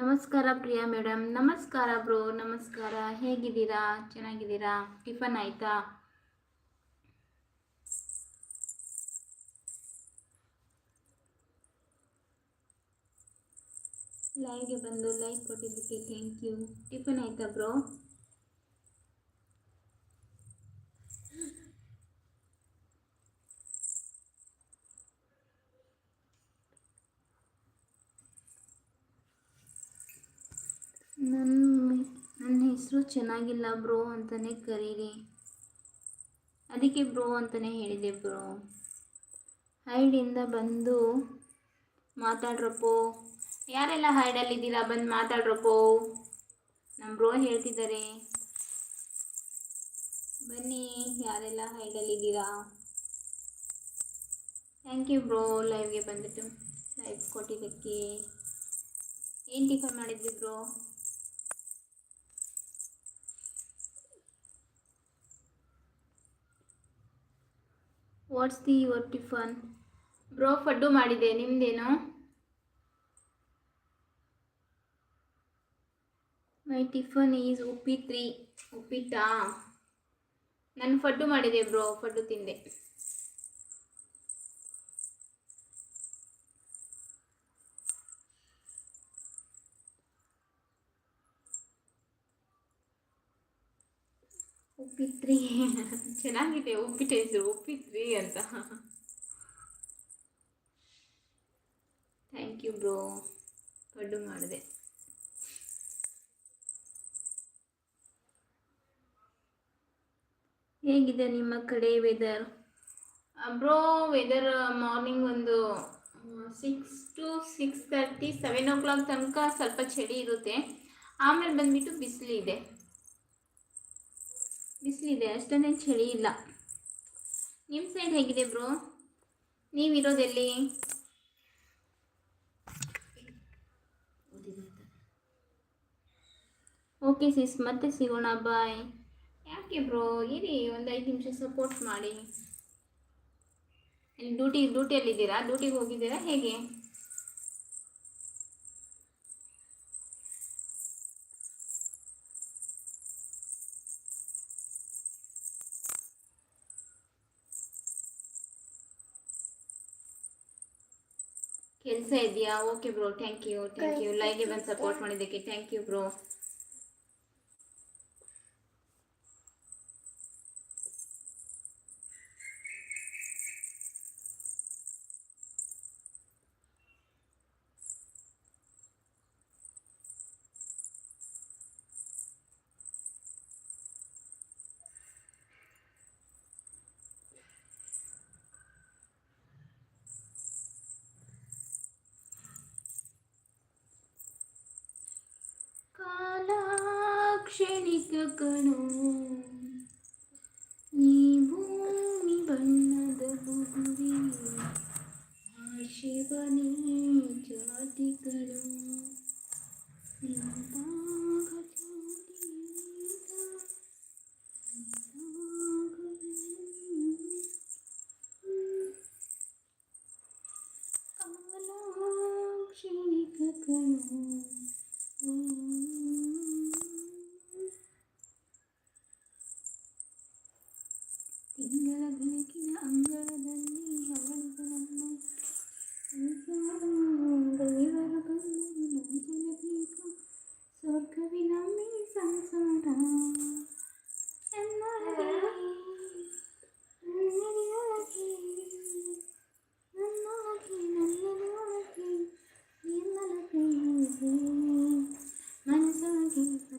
ನಮಸ್ಕಾರ ಪ್ರಿಯಾ ಮೇಡಮ್. ನಮಸ್ಕಾರ ಬ್ರೋ. ನಮಸ್ಕಾರ. ಹೇಗಿದ್ದೀರಾ? ಚೆನ್ನಾಗಿದ್ದೀರಾ? ಟಿಫನ್ ಆಯಿತಾ? ಲೈವ್ಗೆ ಬಂದು ಲೈಕ್ ಕೊಟ್ಟಿದ್ದಕ್ಕೆ ಥ್ಯಾಂಕ್ ಯು ಟಿಫನ್ ಆಯಿತಾ ಬ್ರೋ? ನನ್ನ ನನ್ನ ಹೆಸರು ಚೆನ್ನಾಗಿಲ್ಲ ಬ್ರೋ ಅಂತಲೇ ಕರೀರಿ. ಅದಕ್ಕೆ ಬ್ರೋ ಅಂತಲೇ ಹೇಳಿದೆ ಬ್ರೋ. ಹೈಡಿಂದ ಬಂದು ಮಾತಾಡ್ರಪ್ಪೋ. ಯಾರೆಲ್ಲ ಹೈಡಲ್ಲಿದ್ದೀರಾ ಬಂದು ಮಾತಾಡ್ರಪ್ಪೋ. ನಮ್ಮ ಬ್ರೋ ಹೇಳ್ತಿದ್ದಾರೆ. ಬನ್ನಿ, ಯಾರೆಲ್ಲ ಹೈಡಲ್ಲಿದ್ದೀರಾ ಥ್ಯಾಂಕ್ ಯು ಬ್ರೋ ಲೈವ್ಗೆ ಬಂದ್ಬಿಟ್ಟು. ಲೈವ್ ಕೊಟ್ಟಿದ್ದಕ್ಕೆ. ಏನು ಟಿಫನ್ ಮಾಡಿದ್ವಿ bro? What's the your tiffin bro ಫಡ್ಡು ಮಾಡಿದೆ. ನಿಮ್ದೇನು? ಮೈ ಟಿಫನ್ ಈಸ್ ಉಪ್ಪಿತ್ರಿ ಉಪ್ಪಿಟ್ಟಾ ನಾನು ಫಡ್ಡು ಮಾಡಿದೆ ಬ್ರೋ ಫಡ್ಡು ತಿಂದೆ. ಉಪ್ಪಿತ್ರಿ ಚೆನ್ನಾಗಿದೆ ಉಪ್ಪಿಟ್ಟು ಹೆಸರು ಉಪ್ಪಿತ್ರಿ ಅಂತ. ಥ್ಯಾಂಕ್ ಯು ಬ್ರೋ ಪಡ್ಡು ಮಾಡಿದೆ. ಹೇಗಿದೆ ನಿಮ್ಮ ಕಡೆ ವೆದರ್ ಬ್ರೋ ವೆದರ್ ಮಾರ್ನಿಂಗ್ ಒಂದು six to six thirty seven o'clock ತನಕ ಸ್ವಲ್ಪ ಚಳಿ ಇರುತ್ತೆ. ಆಮೇಲೆ ಬಂದುಬಿಟ್ಟು ಬಿಸಿಲಿದೆ. ಬಿಸಿಲಿದೆ ಅಷ್ಟೊಂದೇನು ಚಳಿ ಇಲ್ಲ. ನಿಮ್ಮ ಸೈಡ್ ಹೇಗಿದೆ ಬ್ರೋ ನೀವಿರೋದೆಲ್ಲಿ? ಓಕೆ ಸಿಸ್ ಮತ್ತೆ ಸಿಗೋಣ ಬಾಯ್ ಯಾಕೆ ಬ್ರೋ ಇರಿ, ಒಂದು ಐದು ನಿಮಿಷ ಸಪೋರ್ಟ್ ಮಾಡಿ. ಡ್ಯೂಟಿ ಡ್ಯೂಟಿಯಲ್ಲಿದ್ದೀರಾ ಡ್ಯೂಟಿಗೆ ಹೋಗಿದ್ದೀರಾ? ಹೇಗೆ? ಕೆಲಸ ಇದೆಯಾ? Okay bro thank you thank you ಲೈವ್ಗೆ ಬಂದು ಸಪೋರ್ಟ್ ಮಾಡಿದ್ದಕ್ಕೆ ಥ್ಯಾಂಕ್ ಯು ಬ್ರೋ മനസ്സിലാക്കി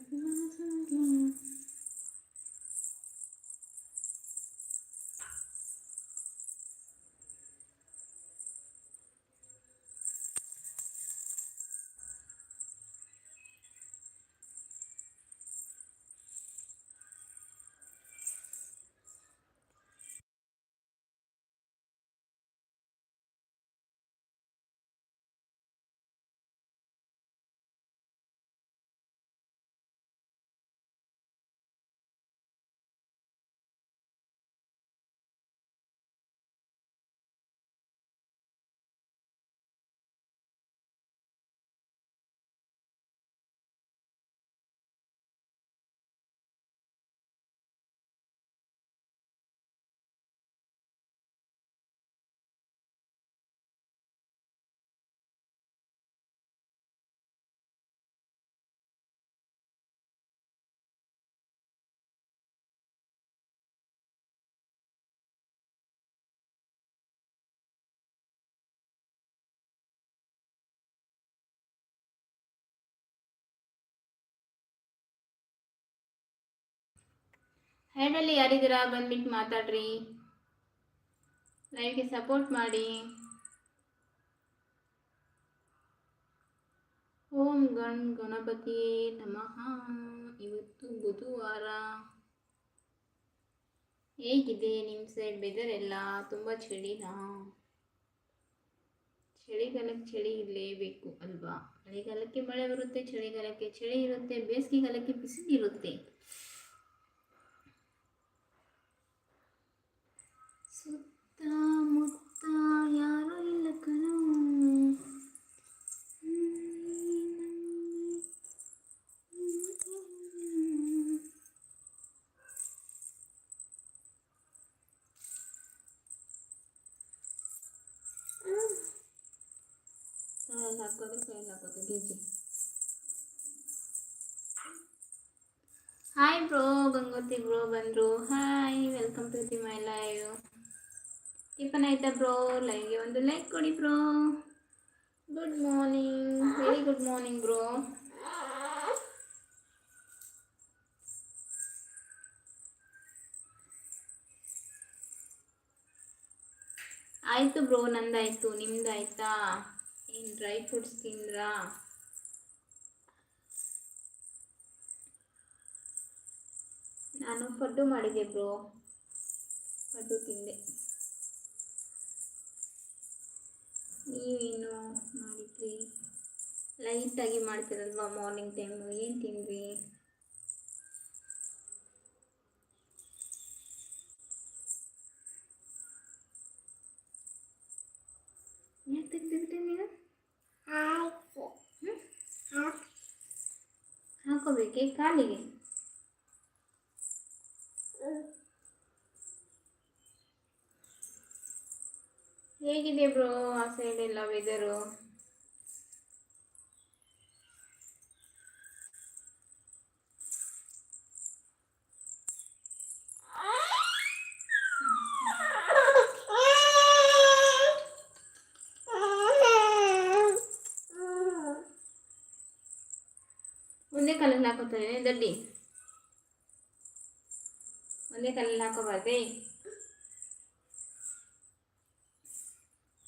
ಹ್ಯಾಂಡಲ್ಲಿ ಯಾರಿದ್ದೀರಾ? ಬಂದ್ಬಿಟ್ಟು ಮಾತಾಡ್ರಿ. ಲೈವ್ಗೆ ಸಪೋರ್ಟ್ ಮಾಡಿ. ಓಂ ಗಣ್ ಗಣಪತಿ ನಮಃ. ಇವತ್ತು ಬುಧವಾರ. ಹೇಗಿದೆ ನಿಮ್ಮ ಸೈಡ್ ವೆದರ್ ಎಲ್ಲ? ತುಂಬ ಚಳಿನಾ? ಚಳಿಗಾಲಕ್ಕೆ ಚಳಿ ಇರಲೇಬೇಕು ಅಲ್ವಾ? ಮಳೆಗಾಲಕ್ಕೆ ಮಳೆ ಬರುತ್ತೆ, ಚಳಿಗಾಲಕ್ಕೆ ಚಳಿ ಇರುತ್ತೆ, ಬೇಸಿಗೆಗಾಲಕ್ಕೆ ಬಿಸಿಲು ಆಯಿತು ಬ್ರೋ, ನಂದಾಯಿತು, ನಿಮ್ದಾಯ್ತಾ? ಏನು ಡ್ರೈ ಫ್ರೂಟ್ಸ್ ತಿಂದ್ರಾ? ನಾನು ಪಡ್ಡು ಮಾಡಿದೆ ಬ್ರೋ. ಪಡ್ಡು ತಿಂದೆ. ನೀವೇನು ಮಾಡಿದ್ರಿ? ಲೈಟಾಗಿ ಮಾಡ್ತೀರಲ್ವಾ ಮಾರ್ನಿಂಗ್ ಟೈಮು ಏನು ತಿಂದ್ರಿ? ಹಾಕೋಬೇಕೆ ಕಾಲಿಗೆ. ಹೇಗಿದೆ ಬ್ರೋ ಆ ಸೈಡ್ ಎಲ್ಲ ವೆದರು ಕಾಲಲ್ಲಿ ಹಾಕೋತಾರೆ ದಡ್ಡಿ ಒಂದೇ ಕಾಲಲ್ಲಿ ಹಾಕೋಬಾರ್ದೇ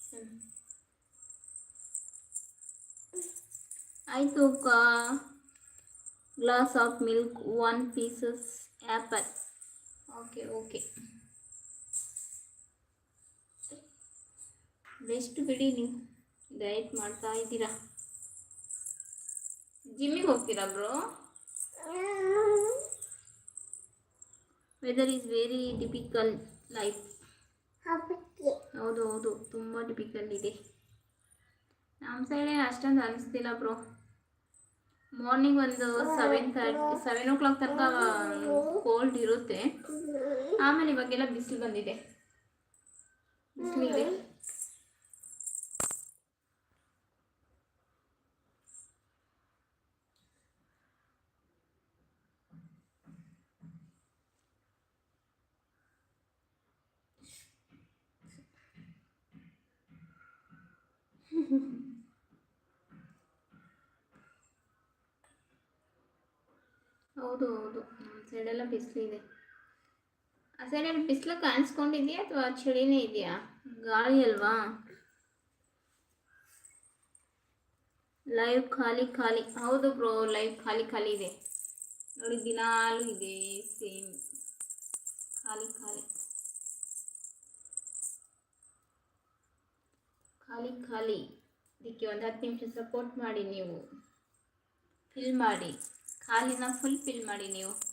ಹ್ಮ್. ಆಯಿತು ಕಾ glass of milk one pieces apple okay okay best ಬಿಡಿ ನೀವು ಡಯಟ್ ಮಾಡ್ತಾ ಇದ್ದೀರಾ ಜಿಮ್ಮಿಗೆ ಹೋಗ್ತೀರಾ bro weather is very difficult life ಹೌದು ಹೌದು. ತುಂಬ ಡಿಫಿಕಲ್ ಇದೆ. ನಮ್ಮ ಸೈಡ್ ಏನು ಅಷ್ಟೊಂದು ಅನಿಸ್ತಿಲ್ಲ ಬ್ರೋ ಮಾರ್ನಿಂಗ್ ಒಂದು seven thirty seven o'clock ತನಕ ಕೋಲ್ಡ್ ಇರುತ್ತೆ. ಆಮೇಲೆ ಇವಾಗೆಲ್ಲ ಬಿಸಿಲು ಬಂದಿದೆ. ಬಿಸಿಲಿದೆ ಹೌದು ಹೌದು ಸೈಡೆಲ್ಲ ಬಿಸಿಲಿದೆ. ಆ ಬಿಸಿಲು ಕಾಣಿಸ್ಕೊಂಡಿದ್ಯಾ ಅಥವಾ ಚಳಿನೇ ಇದೆಯಾ? ಗಾಳಿ ಅಲ್ವಾ? ಲೈವ್ ಖಾಲಿ ಖಾಲಿ. ಹೌದು ಬ್ರೋ ಲೈವ್ ಖಾಲಿ ಖಾಲಿ ಇದೆ. ನೋಡಿ, ದಿನಾಲು ಇದೆ ಸೇಮ್ ಖಾಲಿ ಖಾಲಿ. ಖಾಲಿ ಖಾಲಿ. ಇದಕ್ಕೆ ಒಂದು ಹತ್ತು ನಿಮಿಷ ಸಪೋರ್ಟ್ ಮಾಡಿ ನೀವು. ಫಿಲ್ ಮಾಡಿ. ಖಾಲಿನ ಫುಲ್ ಫಿಲ್ ಮಾಡಿ ನೀವು.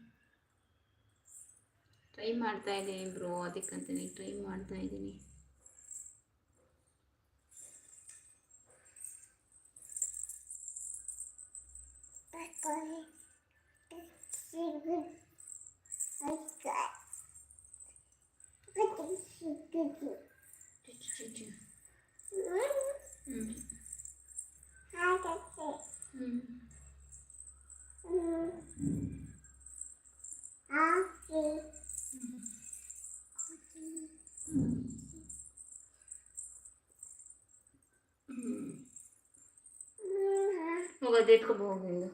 ಟ್ರೈ ಮಾಡ್ತಾ ಇದ್ದೀನಿ ಬ್ರೋ ಅದಕ್ಕಂತಲೇ ಟ್ರೈ ಮಾಡ್ತಾ ಇದ್ದೀನಿ ಚುಚ್ಚು ಚುಚ್ಚು d'être bon.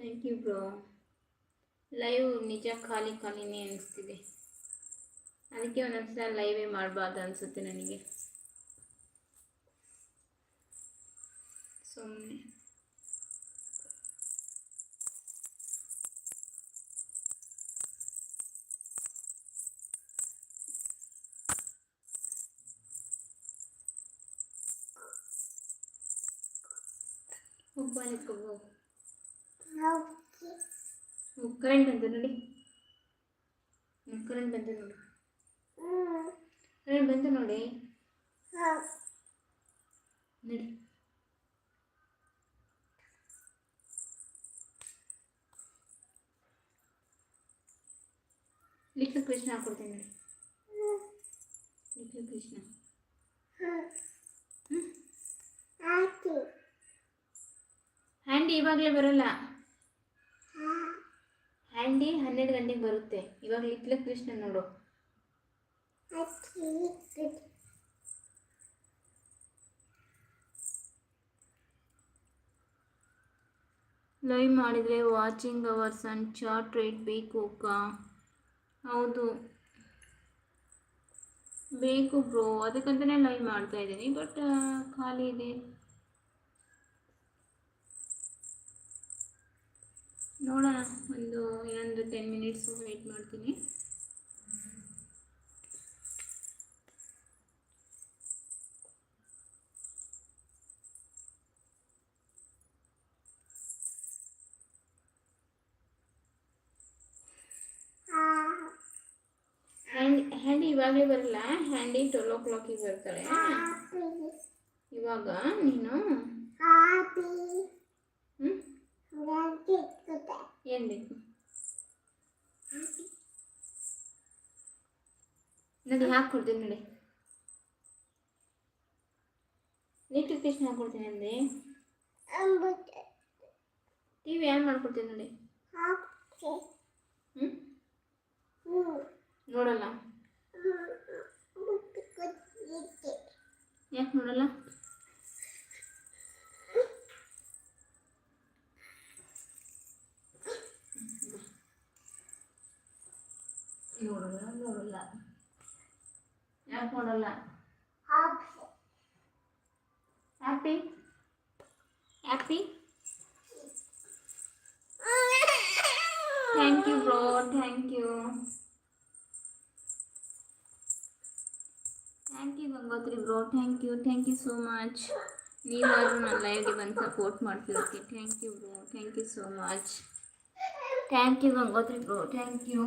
Thank you bro live ನಿಜ ಖಾಲಿ ಖಾಲಿನೇ ಅನಿಸ್ತಿದೆ. ಅದಕ್ಕೆ ಒಂದೊಂದ್ಸಲ ಲೈವೇ ಮಾಡಬಾರ್ದು ಅನಿಸುತ್ತೆ ನನಗೆ. ಸುಮ್ಮನೆ ಹೋಗಿ ಬಾಲ್ ಎತ್ಕೊಂಡು ಹೋಗು ಹೋಗು ಕರೆಂಟ್ ಬಂತು ನೋಡಿ ಕರೆಂಟ್ ಬಂತು ನೋಡಿ ಕರೆಂಟ್ ಬಂತು ನೋಡಿ ನಡಿ ಲಿಟ್ಲು ಕೃಷ್ಣ ಹಾಕೊಡ್ತೀನಿ ನೋಡಿ ಲಿಟ್ಲ್ ಕೃಷ್ಣ ಹ್ಯಾಂಡಿ ಇವಾಗಲೇ ಬರಲ್ಲ. ಹ್ಯಾಂಡಿ ಹನ್ನೆರಡು ಗಂಟೆಗೆ ಬರುತ್ತೆ. ಇವಾಗ ಲಿಟ್ಲು ಕೃಷ್ಣ ನೋಡು. ಲೈವ್ ಮಾಡಿದರೆ watching hours and chart rate ಬೇಕು ಅಕ್ಕ. ಹೌದು. ಬೇಕು ಬ್ರೋ ಅದಕ್ಕಂತಲೇ ಲೈವ್ ಮಾಡ್ತಾ ಇದ್ದೀನಿ. ಬಟ್ ಖಾಲಿ ಇದೆ. ನೋಡೋಣ. ಒಂದು ಇನ್ನೊಂದು ಟೆನ್ ಮಿನಿಟ್ಸು ವೆಯ್ಟ್ ಮಾಡ್ತೀನಿ. ಇವಾಗಲೇ ಬರಲ್ಲ ಹ್ಯಾಂಡಿ ಟ್ವೆಲ್ ಓ ಕ್ಲಾಕಿಗೆ ಬರ್ತಾಳೆ ಇವಾಗ ನೀನು ಹ್ಞೂ ಏನು ಬೇಕು ನೋಡಿ ಹಾಕ್ಕೊಡ್ತೀನಿ ನೋಡಿ ನೀಟ್ ಕೃಷ್ಣ ಹಾಕ್ಕೊಡ್ತೀನಿ ಅಂದೆ ಟಿ ವಿ ಆನ್ ಮಾಡ್ಕೊಡ್ತೀನಿ ನೋಡಿ ಹ್ಞೂ ನೋಡಲ್ಲ ಯಾಕೆ ನೋಡಲ್ಲ ನೋಡಲ್ಲ ನೋಡಲ್ಲ ಯಾಕೆ ನೋಡಲ್ಲ happy happy thank you bro thank you Gangotri bro thank you thank you so much ನೀವಾದರೂ ನನ್ನ ಲೈವ್ಗೆ ಬಂದು support ಮಾಡ್ತಿರೋಕ್ಕೆ thank you bro thank you so much thank you Gangotri bro thank you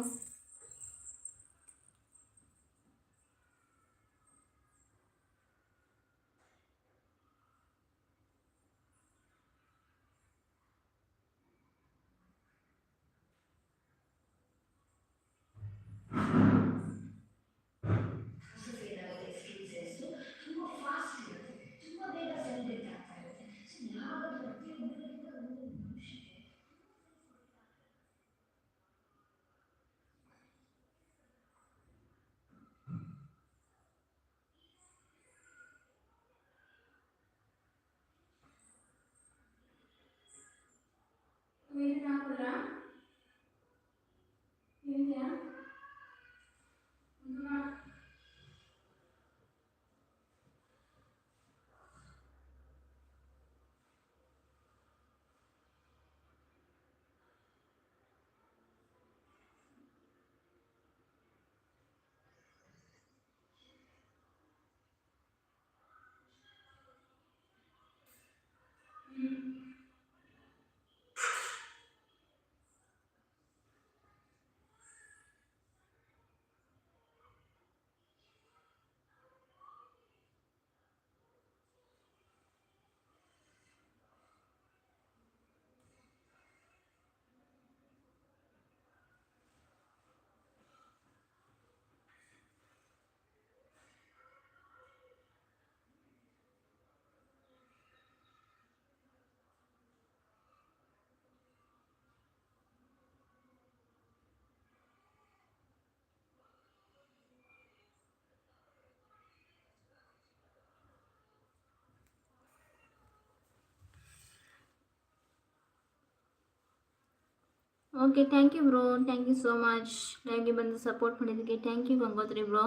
okay thank you bro thank you so much ಲೈವ್ಗೆ ಬಂದು support ಮಾಡಿದ್ದಕ್ಕೆ. Thank you Gangotri bro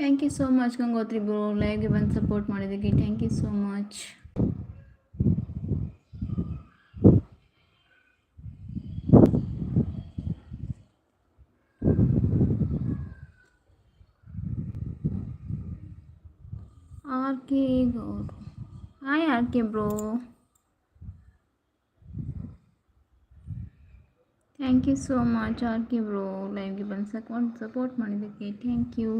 thank you so much Gangotri bro ಲೈವ್ಗೆ ಬಂದು support ಮಾಡಿದ್ದಕ್ಕೆ thank you so much R K Gowru hi R K bro thank you so much R K bro ಲೈವ್ಗೆ ಬಂದು support support ಮಾಡಿದ್ದಕ್ಕೆ thank you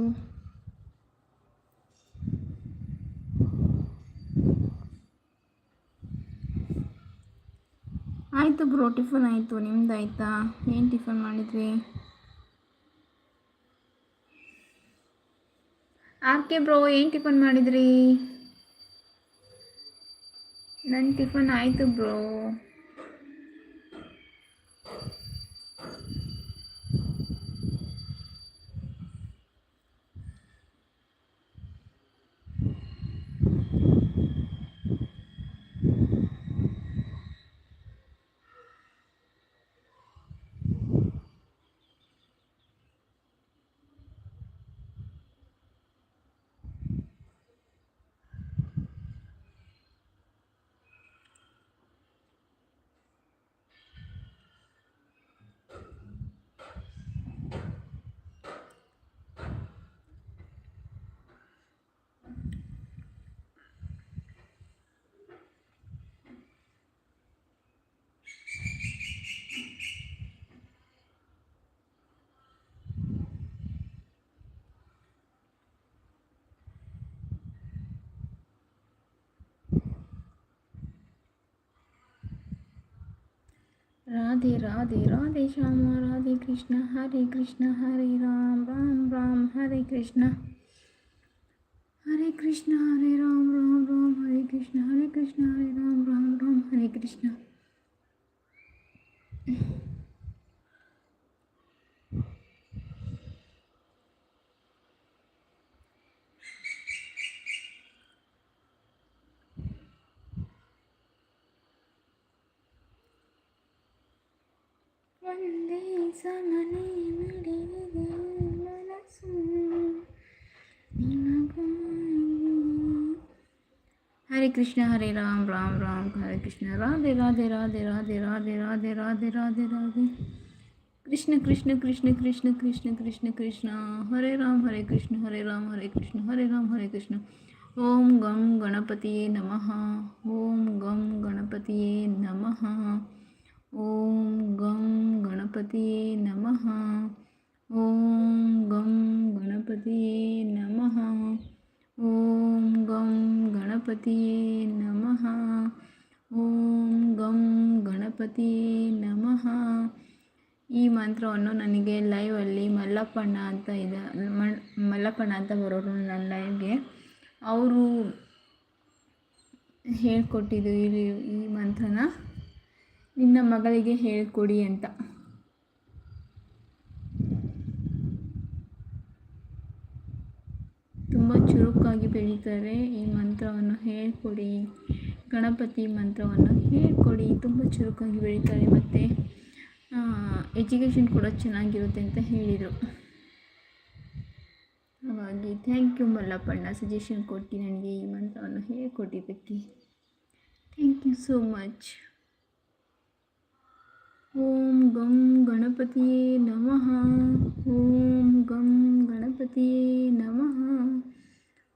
ಆಯಿತು bro, tiffin ಆಯಿತು. ನಿಮ್ದು ಆಯಿತಾ? ಏನು tiffin ಮಾಡಿದ್ರಿ? ಆರ್ ಕೆ ಬ್ರೋ, ಏನು ಟಿಫನ್ ಮಾಡಿದ್ರಿ? ನನ್ನ ಟಿಫನ್ ಆಯಿತು ಬ್ರೋ. राधे राधे राधे श्याम, राधे कृष्ण, हरे कृष्ण, हरे राम राम राम, हरे कृष्ण। हरे कृष्ण, हरे राम राम राम, हरे कृष्ण हरे कृष्ण, हरे राम राम राम, हरे कृष्ण। हरे कृष्ण, हरे राम राम राम, हरे कृष्ण। राधे राधे राधे राधे राधे राधे राधे राधे राधे। कृष्ण कृष्ण कृष्ण कृष्ण कृष्ण कृष्ण कृष्ण। हरे राम, हरे कृष्ण, हरे राम, हरे कृष्ण, हरे राम, हरे कृष्ण। ॐ गणपत नम नमः। ॐ गं गणपतये नमः। ॐ गं गणपतये नमः। ॐ गं गणपतये नमः। गम गं ಗಣಪತಿಯೇ ನಮಃ. ಓಂ ಗಂ ಗಣಪತಿಯೇ ನಮಃ. ಈ ಮಂತ್ರವನ್ನು ನನಗೆ ಲೈವಲ್ಲಿ ಮಲ್ಲಪ್ಪಣ್ಣ ಅಂತ ಇದೆ ಮಲ್ಲಪ್ಪಣ್ಣ ಅಂತ ಬರೋರು ನನ್ನ ಲೈವ್ಗೆ ಅವರು ಹೇಳ್ಕೊಟ್ಟಿದ್ದು ಈ ಮಂತ್ರನ. ನಿನ್ನ ಮಗಳಿಗೆ ಹೇಳ್ಕೊಡಿ ಅಂತ. ತುಂಬ ಚುರುಕಾಗಿ ಬೆಳೀತಾರೆ ಈ ಮಂತ್ರವನ್ನು ಹೇಳ್ಕೊಡಿ ಗಣಪತಿ ಮಂತ್ರವನ್ನು ಹೇಳ್ಕೊಡಿ ತುಂಬ ಚುರುಕಾಗಿ ಬೆಳೀತಾರೆ ಮತ್ತು ಎಜುಕೇಷನ್ ಕೂಡ ಚೆನ್ನಾಗಿರುತ್ತೆ ಅಂತ ಹೇಳಿದರು ಹಾಗೆ ಥ್ಯಾಂಕ್ ಯು ಮಲ್ಲಪ್ಪಣ್ಣ ಸಜೆಷನ್ ಕೊಟ್ಟು ನನಗೆ ಈ ಮಂತ್ರವನ್ನು ಹೇಳಿಕೊಟ್ಟಿದ್ದಕ್ಕೆ ಥ್ಯಾಂಕ್ ಯು ಸೋ ಮಚ್ ಓಂ ಗಂ ಗಣಪತಿಯೇ ನಮಃ ಓಂ ಗಂ ಗಣಪತಿಯೇ ನಮಃ